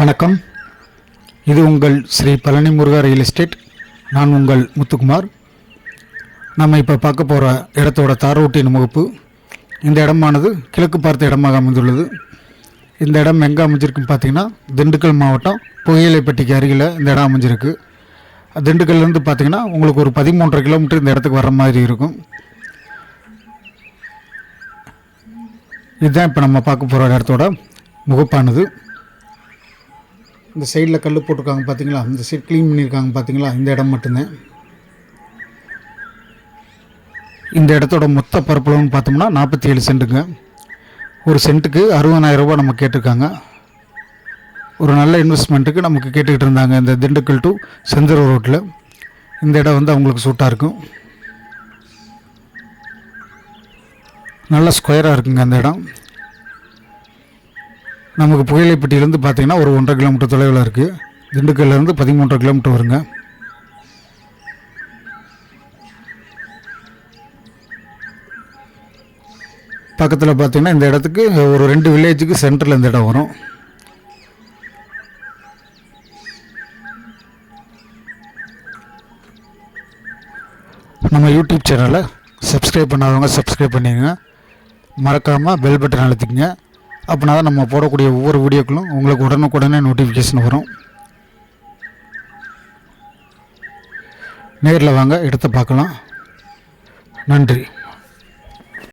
வணக்கம். இது உங்கள் ஸ்ரீ பழனி முருகா ரியல் எஸ்டேட் நான் உங்கள் முத்துக்குமார். நம்ம இப்போ பார்க்க போகிற இடத்தோட தாரோட்டின் முகப்பு. இந்த இடமானது கிழக்கு பார்த்த இடமாக அமைந்துள்ளது. இந்த இடம் எங்கே அமைஞ்சிருக்குன்னு பார்த்தீங்கன்னா திண்டுக்கல் மாவட்டம் புகையிலைப்பட்டிக்கு அருகில் இந்த இடம் அமைஞ்சிருக்கு. திண்டுக்கல்லேருந்து பார்த்தீங்கன்னா உங்களுக்கு ஒரு பதிமூன்றரை கிலோமீட்டர் இந்த இடத்துக்கு வர மாதிரி இருக்கும். இதுதான் இப்போ நம்ம பார்க்க போகிற இடத்தோட முகப்பானது. இந்த சைடில் கல் போட்டிருக்காங்க பார்த்தீங்களா? இந்த சைடு க்ளீன் பண்ணியிருக்காங்க பார்த்தீங்களா? இந்த இடம் மட்டும்தான். இந்த இடத்தோட மொத்த பரப்பளவுன்னு பார்த்தோம்னா நாற்பத்தி ஏழு சென்ட்டுங்க. ஒரு சென்ட்டுக்கு அறுபதாயிரரூபா நம்ம கேட்டிருக்காங்க. ஒரு நல்ல இன்வெஸ்ட்மெண்ட்டுக்கு நமக்கு கேட்டுக்கிட்டு இருந்தாங்க இந்த திண்டுக்கல் டு செந்தூர் ரோட்டில். இந்த இடம் வந்து அவங்களுக்கு சூட்டாக இருக்கும். நல்ல ஸ்கொயராக இருக்குங்க அந்த இடம். நமக்கு புகையிலைப்பட்டியிலேருந்து பார்த்தீங்கன்னா ஒரு ஒன்றரை கிலோமீட்டர் தொலைவில் இருக்குது திண்டுக்கல்லேருந்து பதிமூன்றரை கிலோமீட்டர் வருங்க. பக்கத்தில் பார்த்தீங்கன்னா இந்த இடத்துக்கு ஒரு ரெண்டு வில்லேஜுக்கு சென்டரில் இந்த இடம் வரும். நம்ம யூடியூப் சேனலை சப்ஸ்கிரைப் பண்ணாதவங்க சப்ஸ்கிரைப் பண்ணிடுங்க. மறக்காமல் பெல் பட்டன் அழுத்திக்கங்க. அப்படின்னா தான் நம்ம போடக்கூடிய ஒவ்வொரு வீடியோக்களும் உங்களுக்கு உடனுக்குடனே நோட்டிஃபிகேஷன் வரும். நேரில் வாங்க எடுத்து பார்க்கலாம். நன்றி.